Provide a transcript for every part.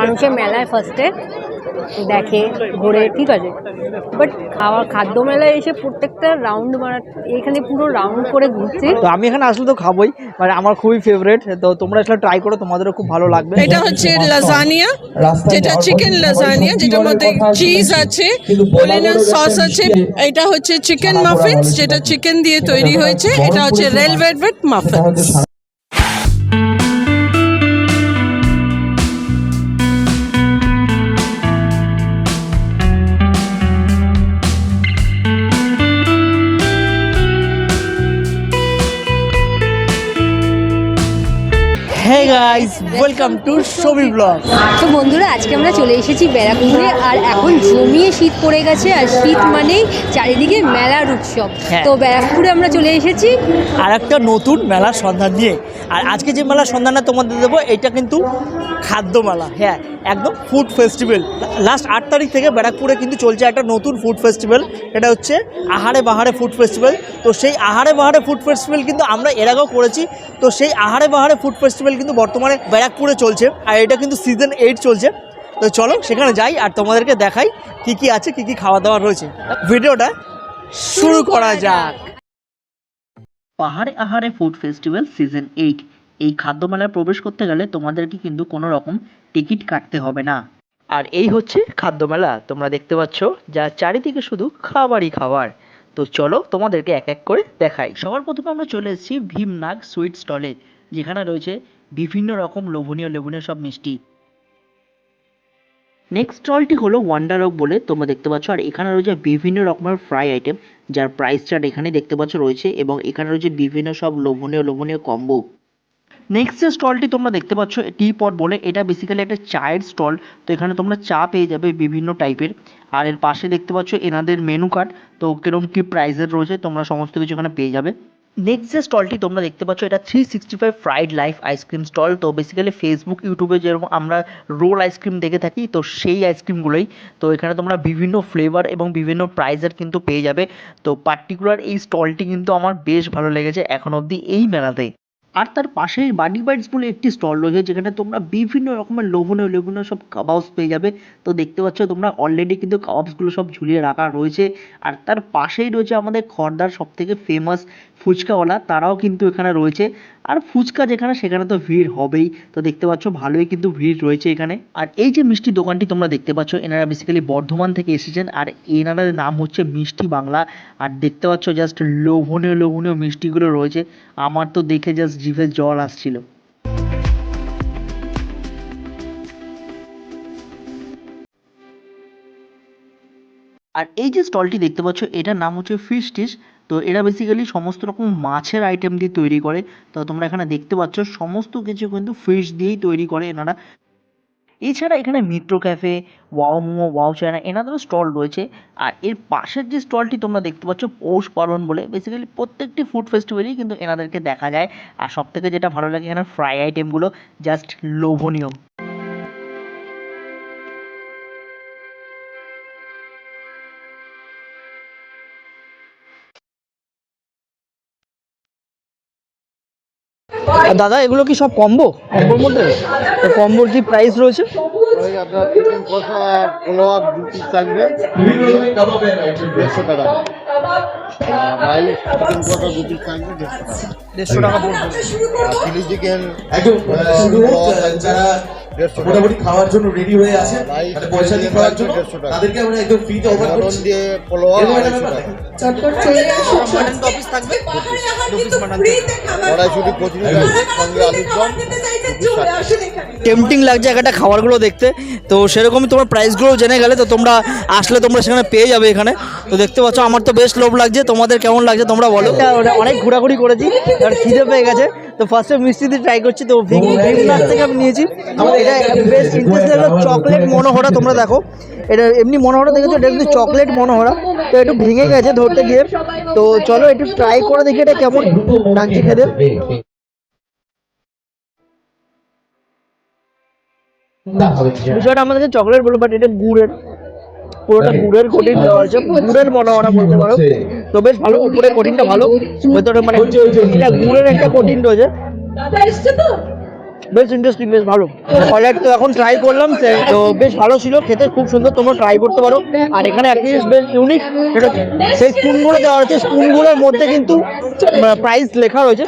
মানুষের মেলায় ফার্স্টে দেখে ঘোরে ঠিক আছে? বাট খাওয়া খাদ্য মেলায় এসে প্রত্যেকটা রাউন্ড মারা এখানে পুরো রাউন্ড করে ঘুরছি। তো আমি এখানে আসলে তো খাবোই মানে আমার খুবই ফেভারিট তো তোমরা আসলে ট্রাই করো তোমাদেরও খুব ভালো লাগবে। এটা হচ্ছে লাজানিয়া যেটা চিকেন লাজানিয়া যেটার মধ্যে চিজ আছে ওলিনাস সস আছে এটা হচ্ছে চিকেন মাফিনস যেটা চিকেন দিয়ে তৈরি হয়েছে এটা হচ্ছে red velvet muffins guys welcome to Chhobi vlog তো বন্ধুরা আজকে আমরা চলে এসেছি ব্যারাকপুরে আর এখন জমিয়ে শীত পড়ে গেছে আর শীত মানেই চারিদিকে মেলার উৎসব হ্যাঁ। তো ব্যারাকপুরে আমরা চলে এসেছি। আর একটা নতুন মেলার সন্ধান দিয়ে। আর আজকে যে মেলার সন্ধানটা তোমাদের দেবো এটা কিন্তু খাদ্য মেলা হ্যাঁ একদম ফুড ফেস্টিভ্যাল লাস্ট আট তারিখ থেকে ব্যারাকপুরে কিন্তু চলছে একটা নতুন ফুড ফেস্টিভ্যাল এটা হচ্ছে আহারে বাহারে ফুড ফেস্টিভ্যাল তো সেই আহারে বাহারে ফুড ফেস্টিভ্যাল কিন্তু আমরা এর আগেও করেছি। তো সেই আহারে বাহারে ফুড ফেস্টিভ্যাল কিন্তু বর্তমানে ব্যারাকপুরে চলছে, আর এটা কিন্তু সিজন এইট চলছে। তো চলো সেখানে যাই আর তোমাদেরকে দেখাই কি কি আছে, কি কি খাওয়া দাওয়া রয়েছে। ভিডিওটা শুরু করা যাক। পাহাড়ে আহারে ফুড ফেস্টিভ্যাল সিজন এইট এই খাদ্য মেলায় প্রবেশ করতে গেলে তোমাদেরকে কিন্তু কোনো রকম টিকিট কাটতে হবে না। আর এই হচ্ছে খাদ্য মেলা তোমরা দেখতে পাচ্ছ যা চারিদিকে শুধু খাবারই খাবার। তো চলো তোমাদেরকে এক এক করে দেখাই। সবার প্রথমে আমরা চলে এসেছি ভীমনাগ সুইট স্টলে, যেখানে রয়েছে বিভিন্ন রকম লোভনীয় লোভনীয় সব মিষ্টি। নেক্সট স্টলটি হলো ওয়ান্ডার অফ বলে তোমরা দেখতে পাচ্ছ। আর এখানে রয়েছে বিভিন্ন রকমের ফ্রাই আইটেম যার প্রাইস চার্ট এখানে দেখতে পাচ্ছ রয়েছে এবং এখানে রয়েছে বিভিন্ন সব লোভনীয় লোভনীয় কম্বো নেক্সট যে স্টলটি তোমরা দেখতে পাচ্ছ টি পট বলে এটা বেসিক্যালি একটা চায়ের স্টল তো এখানে তোমরা চা পেয়ে যাবে বিভিন্ন টাইপের আর এর পাশে দেখতে পাচ্ছ এনাদের মেনু কার্ড তো কীরকম কি প্রাইসের রয়েছে তোমরা সমস্ত কিছু এখানে পেয়ে যাবে। নেক্সট যে স্টলটি তোমরা দেখতে পাচ্ছ, এটা three sixty five fried life ice cream stall তো বেসিক্যালি ফেসবুক ইউটিউবে যেরকম আমরা রোল আইসক্রিম দেখে থাকি, তো সেই আইসক্রিমগুলোই তো এখানে তোমরা বিভিন্ন ফ্লেভার এবং বিভিন্ন প্রাইজের কিন্তু পেয়ে যাবে। তো পার্টিকুলার এই স্টলটি কিন্তু আমার বেশ ভালো লেগেছে এখন অবধি এই মেলাতে আর তার পাশেই বাডি বাইটস বলে একটি স্টল রয়েছে, যেখানে তোমরা বিভিন্ন রকমের লোভনীয় লোভনীয় সব কাবাবস পেয়ে যাবে। তো দেখতে পাচ্ছ তোমরা অলরেডি কিন্তু কাবাবসগুলো সব ঝুলিয়ে রাখা রয়েছে। আর তার পাশেই রয়েছে আমাদের খড়দার সব থেকে ফেমাস ফুচকাওয়ালা, তারাও কিন্তু এখানে রয়েছে। আর ফুচকা যেখানে, সেখানে তো ভিড় হবেই। তো দেখতে পাচ্ছ ভালোই কিন্তু ভিড় রয়েছে এখানে। আর এই যে মিষ্টি দোকানটি তোমরা দেখতে পাচ্ছ, এনারা বেসিক্যালি বর্ধমান থেকে এসেছেন। আর এনাদের নাম হচ্ছে মিষ্টি বাংলা। আর দেখতে পাচ্ছ জাস্ট লোভনীয় লোভনীয় মিষ্টিগুলো রয়েছে। আমার তো দেখে জাস্ট জিভে জল আসছিল। আর এই যে স্টলটি দেখতে পাচ্ছ, এটার নাম হচ্ছে ফিশ ডিশ তো এরা বেসিক্যালি সমস্ত রকম মাছের আইটেম দিয়ে তৈরি করে। তো তোমরা এখানে দেখতে পাচ্ছ, সমস্ত কিছু কিন্তু ফিশ দিয়েই তৈরি করে এনারা। এছাড়া এখানে Mitra cafe Wow Momo Wow China এনাদেরও stall রয়েছে। আর এর পাশের যে স্টলটি তোমরা দেখতে পাচ্ছ, পৌষ পার্বণ বলে বেসিক্যালি প্রত্যেকটি ফুড ফেস্টিভ্যালেই কিন্তু এনাদেরকে দেখা যায়। আর সব থেকে যেটা ভালো লাগে এখানে ফ্রাই আইটেমগুলো জাস্ট লোভনীয়। দাদা এগুলো কি সব কম্বো? কম্বোর মধ্যে? তো কম্বোর কি প্রাইস রয়েছে? দেড়শো টাকা। চিলি চিকেন মোটামুটি খাওয়ার জন্য রেডি হয়ে আছে মানে পয়সা দিয়ে খাওয়ার জন্য তাদেরকে আমরা একদম ফ্রিতে অফার করছি। দিয়ে পোলাও এরকম একটা আড়াইশো ব্যাপার টাকা। চটপট চলে আসুন মাটন অফিস থাকবে দু পিস মাটন কড়াইশুটি কচুরি সঙ্গে আলুর দম। টেম্পটিং লাগছে একটা খাবারগুলো দেখতে। তো সেরকমই তোমার প্রাইসগুলো জেনে গেলে তো তোমরা আসলে তোমরা সেখানে পেয়ে যাবে এখানে। তো দেখতে পাচ্ছ আমার তো বেশ লোভ লাগছে। তোমাদের কেমন লাগছে তোমরা বলো। অনেক ঘোরাঘুরি করেছি আর খিদে পেয়ে গেছে। তো ফার্স্টে মিষ্টি দিয়ে ট্রাই করছি তো ভীমনাথ থেকে আমি নিয়েছি। এটা বেশ ইন্টারেস্টিং হলো চকলেট মনোহরা তোমরা দেখো। এটা এমনি মনোহরা দেখেছ? এটা কিন্তু চকলেট মনোহরা তো একটু ভেঙে গেছে ধরতে গিয়ে। তো চলো একটু ট্রাই করে দেখি এটা কেমন লাগছে খেতে। বিষয়টা আমাদেরকে চকলেট বলব বাট এটা গুড়ের। পুরোটা গুড়ের কোটিং দেওয়া হয়েছে। গুড়ের মনোহরা বলতে পারো। তো বেশ ভালো উপরে কোটিংটা ভালো। ভেতরে মানে এটা গুড়ের একটা কোটিং রয়েছে। বেশ ইন্টারেস্টিং বেশ ভালো। কলার তো এখন ট্রাই করলাম সে- তো বেশ ভালো ছিল। খেতে খুব সুন্দর তোমরা ট্রাই করতে পারো। আর এখানে একটা জিনিস বেশ ইউনিক সেটা সেই স্পুনগুলো দেওয়া হয়েছে। স্পুনগুলোর মধ্যে কিন্তু প্রাইস লেখা রয়েছে।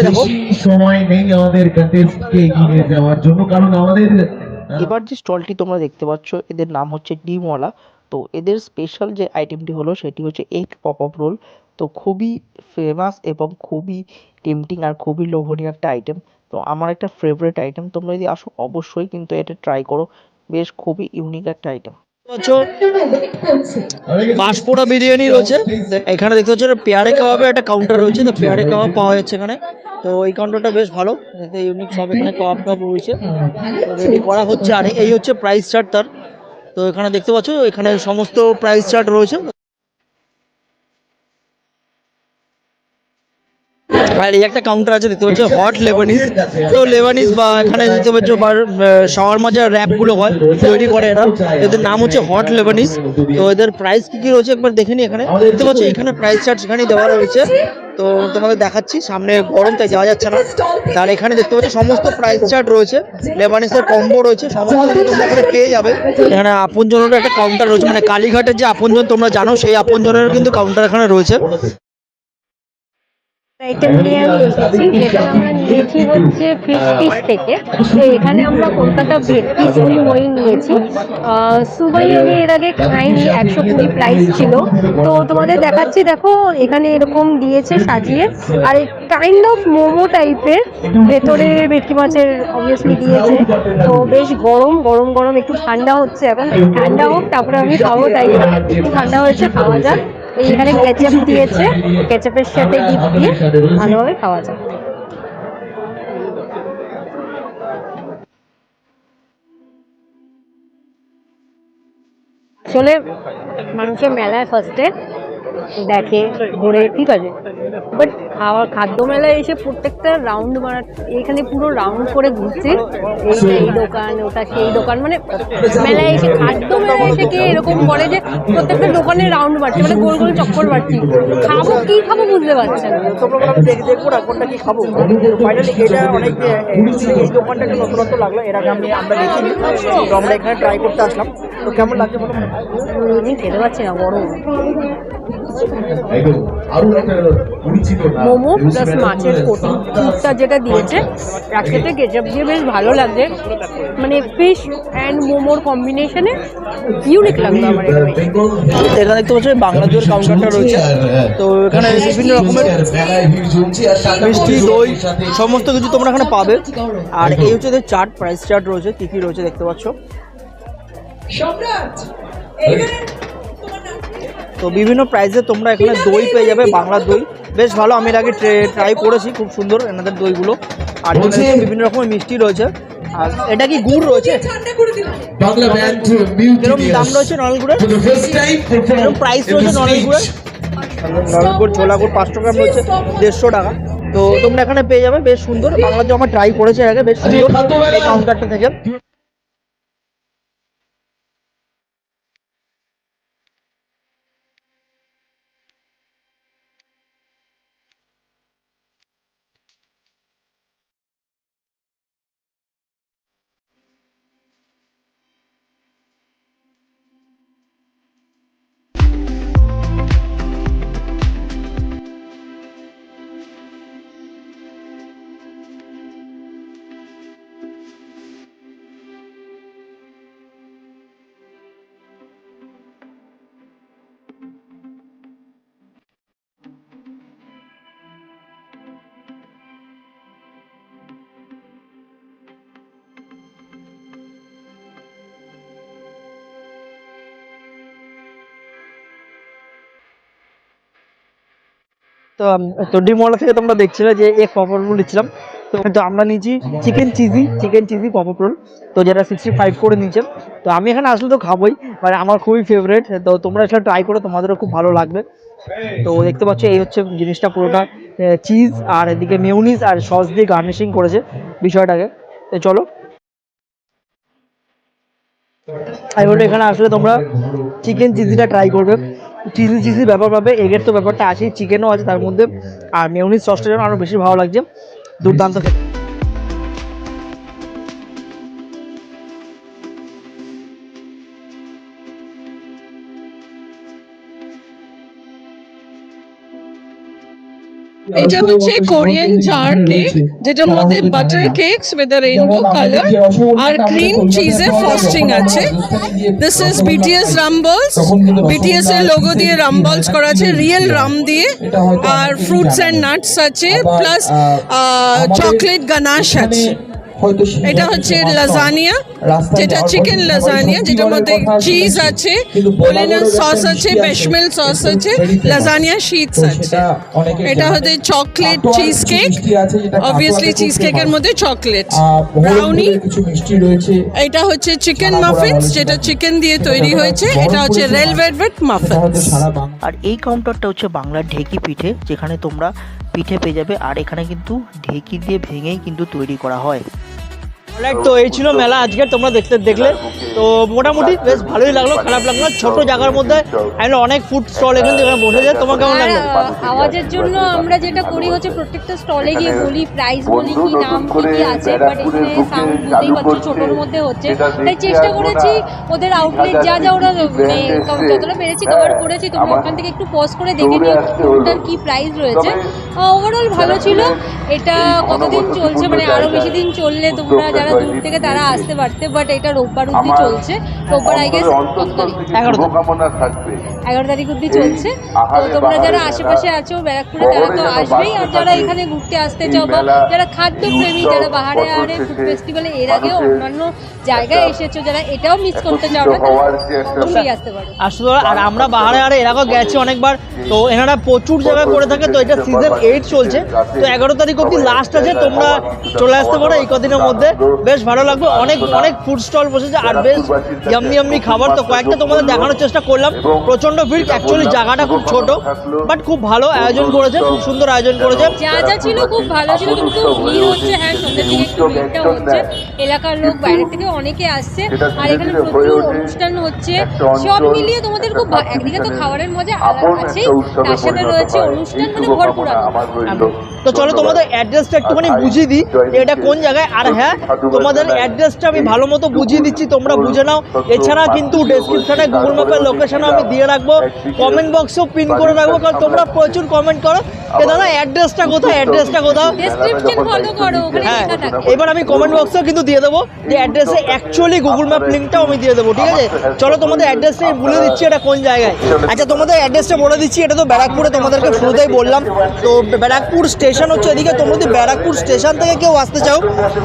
দেখো। সময় নেই আমাদের কন্টেস্টকে এগিয়ে যাওয়ার জন্য কারণ আমাদের এবার যে স্টলটি তোমরা দেখতে পাচ্ছ, এদের নাম হচ্ছে ডিমওয়ালা। তো এদের স্পেশাল যে আইটেমটি হলো, সেটি হচ্ছে এগ পপ আপ রোল তো খুবই ফেমাস এবং খুবই টেম্পটিং আর খুবই লোভনীয় একটা আইটেম তো আমার একটা ফেভারিট আইটেম তোমরা যদি আসো, অবশ্যই কিন্তু এটা ট্রাই করো। বেশ খুবই ইউনিক একটা আইটেম পাঁচফোড়া বিরিয়ানি রয়েছে। এখানে দেখতে পাচ্ছ পেয়ারে কাবাবের একটা কাউন্টার রয়েছে। তো পেয়ারে কাবাব পাওয়া যাচ্ছে এখানে। তো এই কাউন্টারটা বেশ ভালো। ইউনিক সব এখানে কাবাব টাবাব রয়েছে। রেডি করা হচ্ছে। আর এই হচ্ছে প্রাইস চার্ট তার। তো এখানে দেখতে পাচ্ছ, এখানে সমস্ত প্রাইস চার্ট রয়েছে। আর এই একটা কাউন্টার আছে, দেখতে পাচ্ছ? হট লেবানিস তো লেবানিস বা এখানে দেখতে পাচ্ছ শাওয়ারমা যা র্যাপগুলো হয়, তৈরি করে এরা। এদের নাম হচ্ছে হট লেবানিস তো এদের প্রাইস কি কি রয়েছে একবার দেখে নি এখানে। দেখতে পাচ্ছ, এখানে প্রাইস চার্ট সেখানেই দেওয়া রয়েছে। তো তোমাদের দেখাচ্ছি, সামনে গরম, তাই যাওয়া যাচ্ছে না। তার এখানে দেখতে পাচ্ছ, সমস্ত প্রাইস চার্ট রয়েছে। লেবানিসের কম্বো রয়েছে, সমস্ত এখানে পেয়ে যাবে। এখানে আপনজনের একটা কাউন্টার রয়েছে মানে কালীঘাটের যে আপনজন তোমরা জানো, সেই আপনজনের কিন্তু কাউন্টার এখানে রয়েছে। হচ্ছে পিস থেকে। তো এখানে আমরা কলকাতা মই নিয়েছি সুবাই এর আগে খাইনি, একশো কুড়ি প্রাইস ছিল। তো তোমাদের দেখাচ্ছি, দেখো, এখানে এরকম দিয়েছে সাজিয়ে। আর কাইন্ড অফ মোমো ভেতরে ভেটকি মাছের অবভিয়াসলি দিয়েছে। তো বেশ গরম গরম গরম, একটু ঠান্ডা হচ্ছে এখন। ঠান্ডা হোক, তারপরে আমি খাব, তাই একটু ঠান্ডা হয়েছে, খাওয়া যাক। এইখানে কেচাপ দিয়েছে। কেচাপের সাথে ডিপ দিয়ে ভালোভাবে খাওয়া যায়। আসলে মানুষের মেলায় ফার্স্টে দেখে ঘোরে ঠিক আছে। বাট খাওয়ার খাদ্য মেলায় এসে প্রত্যেকটা রাউন্ড মারা এখানে পুরো রাউন্ড করে ঘুরছে। এই এই দোকান ওটা সেই দোকান মানে মেলায় এসে খাদ্য মেলায় এসে কে এরকম করে যে প্রত্যেকটা দোকানে রাউন্ড মারছে মানে গোল গোল চক্কর মারছি খাব কি খাব বুঝতে পারছে না। তোমরা বলো আমি দেখে দেখব না কোনটা কি খাব? ফাইনালি এটা অনেক এই দোকানটা একটু নতুনত্ব লাগল এর আগে আমি আমরা দেখিনি। তো আমরা এখানে ট্রাই করতে আসলাম। তো কেমন লাগছে বলো? খেতে পারছি না গরম। মোমো প্লাস মাছের কোটি। স্যুপটা যেটা দিয়েছে একসাথে কেচাপ দিয়ে বেশ ভালো লাগছে। মানে ফিশ অ্যান্ড মোমোর কম্বিনেশনে ইউনিক লাগল আমার এখানে। দেখতে পাচ্ছ বাংলাদেশের কাউন্টারটা রয়েছে। তো এখানে বিভিন্ন রকমের মিষ্টি দই সমস্ত কিছু তোমরা এখানে পাবে। আর এই হচ্ছে চার্ট প্রাইস চাট রয়েছে কি কি রয়েছে দেখতে পাচ্ছ? তো বিভিন্ন প্রাইসে তোমরা এখানে দই পেয়ে যাবে বাংলা দই। বেশ ভালো আমি আগে ট্রাই করেছি খুব সুন্দর এনাদের দইগুলো। আর বিভিন্ন রকমের মিষ্টি রয়েছে। আর এটা কি গুড় রয়েছে? দাম রয়েছে নলেল গুড়ের? প্রাইস রয়েছে নলেল গুড়ের? stage. গুড় ছোলা গুড় পাঁচশো গ্রাম রয়েছে দেড়শো টাকা। তো তোমরা এখানে পেয়ে যাবে বেশ সুন্দর। বাংলা যে আমার ট্রাই করেছে আগে বেশ সুন্দর। এই কাউন্টারটা থেকে। তো তো থেকে তোমরা দেখছিলে যে এক পপ রোল নিচ্ছিলাম। তো আমরা নিয়েছি chicken cheesy chicken cheesy pop roll তো যেটা সিক্সটি ফাইভ করে নিয়েছে, তো আমি এখানে আসলে তো খাবোই মানে আমার খুবই ফেভারেট তো তোমরা এটা ট্রাই করো, তোমাদেরও খুব ভালো লাগবে। তো দেখতে পাচ্ছ, এই হচ্ছে জিনিসটা পুরোটা। চিজ আর এদিকে মেউনিস আর সস দিয়ে গার্নিশিং করেছে বিষয়টাকে। তো চলো। এখানে আসলে তোমরা চিকেন চিজিটা ট্রাই করবে। চিলি চিজি ব্যাপার পাবে, এগের তো ব্যাপারটা আছেই, চিকেনও আছে তার মধ্যে, আর মেউনিজ সসটা যেন আরও বেশি ভালো লাগছে। দুর্দান্ত খেতে। এটা হচ্ছে কোরিয়ান জার কেক যেটার মধ্যে butter cakes with rainbow colour R cream চিজের ফ্রস্টিং আছে। This is BTS rumballs BTS এর লোগো দিয়ে রামবলস করা আছে রিয়েল রাম দিয়ে। আর ফ্রুটস এন্ড নাটস আছে প্লাস চকলেট গানাশ আছে। এটা হচ্ছে লাজানিয়া যেটা চিকেন লাজানিয়া যেটার মধ্যে চিজ আছে পোলিনার সস আছে বেশমেল সস আছে লাজানিয়া শিটস আছে। এটা হচ্ছে chocolate cheesecake obviously cheese কেকের মধ্যে চকলেট ব্রাউনি এটা হচ্ছে চিকেন মাফিনস যেটা চিকেন দিয়ে তৈরি হয়েছে এটা হচ্ছে রেল ভেলভেট মাফিনস আর এই কাউন্টারটা হচ্ছে বাংলার ঢেকি পিঠে যেখানে তোমরা পিঠে পেয়ে যাবে আর এখানে কিন্তু ঢেকি দিয়ে ভেঙেই কিন্তু তৈরি করা হয়। তো এই ছিল মেলা আজকে তোমরা দেখতে দেখলে। তো মোটামুটি বেশ ভালোই লাগল খারাপ লাগল ছোট জায়গার মধ্যে এখানে অনেক ফুড স্টল এখানে বসে যায় তোমার কেমন লাগল? আওয়াজের জন্য আমরা যেটা করি হচ্ছে প্রত্যেকটা স্টলে গিয়ে বলি প্রাইস বলি কি নাম কি কি আছে বাট এখানে সাউন্ড বুঝতেই পারছ ছোটোর মধ্যে হচ্ছে। তাই চেষ্টা করেছি ওদের আউটলেট যা যা ওরা মানে যতটা পেরেছি কভার করেছি তোমরা ওখান থেকে একটু পজ করে দেখে নিও কোনটার কি প্রাইস রয়েছে। ওভারঅল ভালো ছিল। এটা কতদিন চলছে মানে আরও বেশি দিন চললে তোমরা যারা দূর থেকে তারা আসতে পারতে বাট এটা রোববার অব্দি চলছে রোববার আই গেস এগারো। এগারো তারিখ অব্দি চলছে। তো তোমরা যারা আশেপাশে আছো ব্যারাকপুরে তারা তো আসবেই। আর যারা এখানে ঘুরতে আসতে চাও বা যারা খাদ্য প্রেমী যারা বাহারে আহারে ফুড ফেস্টিভ্যালে এর আগেও অন্যান্য জায়গায় এসেছ যারা এটাও মিস করতে চাও না অবশ্যই আসতে পারো। আসলে আর আমরা বাহারে আরে এরকম গেছি অনেকবার। তো এনারা প্রচুর জায়গায় করে থাকে। তো এটা সিজন এইট চলছে। তো এগারো তারিখ অব্দি লাস্ট আছে। তোমরা চলে আসতে পারো। এই কদিনের মধ্যে বেশ ভালো লাগবে। অনেক অনেক ফুড স্টল বসেছে। আর বেশ ইয়াম্মি ইয়াম্মি খাবার। তো কয়েকটা তোমাদের দেখানোর চেষ্টা করলাম। প্রচণ্ড ভিড়। অ্যাকচুয়ালি জায়গাটা খুব ছোট বাট খুব ভালো আয়োজন করেছে খুব সুন্দর আয়োজন করেছে। যা যা ছিল খুব ভালো ছিল কিন্তু ভিড় হচ্ছে হ্যাঁ সন্ধ্যের দিকে একটু ভিড়টা হচ্ছে। এলাকার লোক বাইরে থেকে অনেকে আসছে আর এখানে প্রচুর অনুষ্ঠান হচ্ছে। সব মিলিয়ে তোমাদের খুব একদিকে তো খাবারের মজা আছেই তার সাথে রয়েছে অনুষ্ঠান মানে ভরপুর তো চলো তোমাদের অ্যাড্রেসটা একটুখানি বুঝিয়ে দিই এটা কোন জায়গায়। আর হ্যাঁ তোমাদের অ্যাড্রেসটা আমি ভালো মতো বুঝিয়ে দিচ্ছি তোমরা বুঝে নাও। এছাড়া কিন্তু ডেসক্রিপশনে গুগল ম্যাপের লোকেশনও আমি দিয়ে রাখব। কমেন্ট বক্সেও পিন করে রাখব কারণ তোমরা প্রচুর কমেন্ট করো। যে দাদা অ্যাড্রেসটা কোথায়? অ্যাড্রেসটা কোথাও? ডেসক্রিপশন ফলো করো ওখানে হ্যাঁ এবার আমি কমেন্ট বক্সেও কিন্তু দিয়ে দেবো। যে অ্যাড্রেসে অ্যাকচুয়ালি গুগল ম্যাপ লিঙ্কটাও আমি দিয়ে দেবো ঠিক আছে? চলো তোমাদের অ্যাড্রেসটা বলে দিচ্ছি এটা কোন জায়গায়। আচ্ছা তোমাদের অ্যাড্রেসটা বলে দিচ্ছি এটা তো ব্যারাকপুরে তোমাদেরকে শুরুতেই বললাম। তো ব্যারাকপুর স্টেশন হচ্ছে এদিকে তোমরা যদি ব্যারাকপুর স্টেশন থেকে কেউ আসতে চাও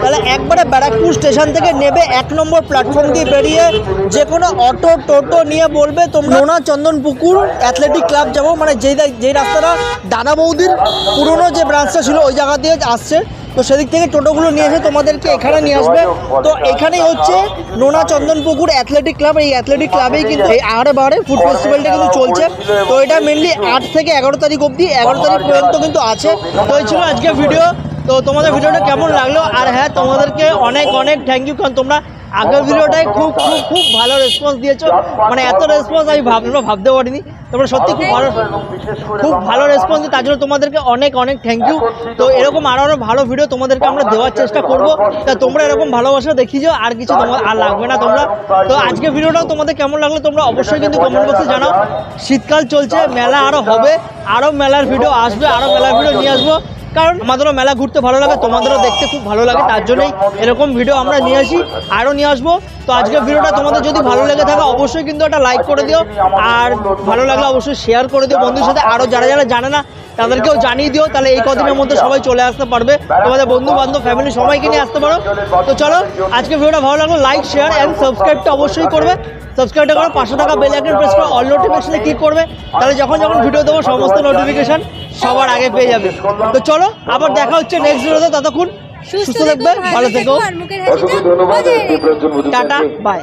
তাহলে একবারে ব্যারাকপুর স্টেশন থেকে নেবে এক নম্বর প্ল্যাটফর্ম দিয়ে বেরিয়ে যে কোনো অটো টোটো নিয়ে বলবে তোমরা নোনা চন্দন পুকুর অ্যাথলেটিক ক্লাব যাব মানে যেই যেই রাস্তাটা দাদা বৌদির পুরনো যে ব্রাঞ্চটা ছিল, ওই জায়গা দিয়ে আসছে। তো সেদিক থেকে টোটোগুলো নিয়ে এসে তোমাদেরকে এখানে নিয়ে আসবে। তো এখানেই হচ্ছে নোনা চন্দন পুকুর অ্যাথলেটিক ক্লাব এই অ্যাথলেটিক ক্লাবেই কিন্তু এই আড়ে বাড়ে ফুড ফেস্টিভ্যালটা কিন্তু চলছে। তো এটা মেনলি আট থেকে এগারো তারিখ অবধি, এগারো তারিখ পর্যন্ত কিন্তু আছে। তো এই ছিল আজকে ভিডিও তো তোমাদের ভিডিওটা কেমন লাগল? আর হ্যাঁ তোমাদেরকে অনেক অনেক থ্যাংক ইউ কারণ তোমরা আগের ভিডিওটায় খুব খুব খুব ভালো রেসপন্স দিয়েছ। মানে এত রেসপন্স আমি ভাবতে ভাবতে পারিনি। তোমরা সত্যি খুব ভালো খুব ভালো রেসপন্স তার জন্য তোমাদেরকে অনেক অনেক থ্যাংক ইউ তো এরকম আরও আরও ভালো ভিডিও তোমাদেরকে আমরা দেওয়ার চেষ্টা করব। তা তোমরা এরকম ভালোবাসা দেখিয়ে যাও আর কিছু তোমার আর লাগবে না তোমরা। তো আজকে ভিডিওটাও তোমাদের কেমন লাগল তোমরা অবশ্যই কিন্তু কমেন্ট বক্সে জানাও। শীতকাল চলছে, মেলা আরও হবে। আরও মেলার ভিডিও আসবে আরও মেলার ভিডিও নিয়ে আসব। কারণ আমাদেরও মেলা ঘুরতে ভালো লাগে, তোমাদেরও দেখতে খুব ভালো লাগে, তার জন্যই এরকম ভিডিও আমরা নিয়ে আসি, আরও নিয়ে আসব। তো আজকের ভিডিওটা তোমাদের যদি ভালো লেগে থাকে, অবশ্যই কিন্তু একটা লাইক করে দিও, আর ভালো লাগলে অবশ্যই শেয়ার করে দিও। বন্ধুর সাথে আরও যারা যারা জানে না, তাদেরকেও জানিয়ে দিও, তাহলে এই কদিনের মধ্যে সবাই চলে আসতে পারবে। তোমাদের বন্ধু বান্ধব ফ্যামিলি সবাইকে নিয়ে আসতে পারো। তো চলো আজকে ভিডিওটা ভালো লাগল লাইক শেয়ার অ্যান্ড সাবস্ক্রাইবটা অবশ্যই করবে। সাবস্ক্রাইবটা করে পাঁচশো টাকা বেল আইকন প্রেস করে অল নোটিফিকেশনে ক্লিক করবে। তাহলে যখন যখন ভিডিও দেবো, সমস্ত নোটিফিকেশন সবার আগে পেয়ে যাবে। তো চলো আবার দেখা হচ্ছে নেক্সট ভিডিওতে ততক্ষণ সুস্থ থাকবে ভালো থেকো। Tata bye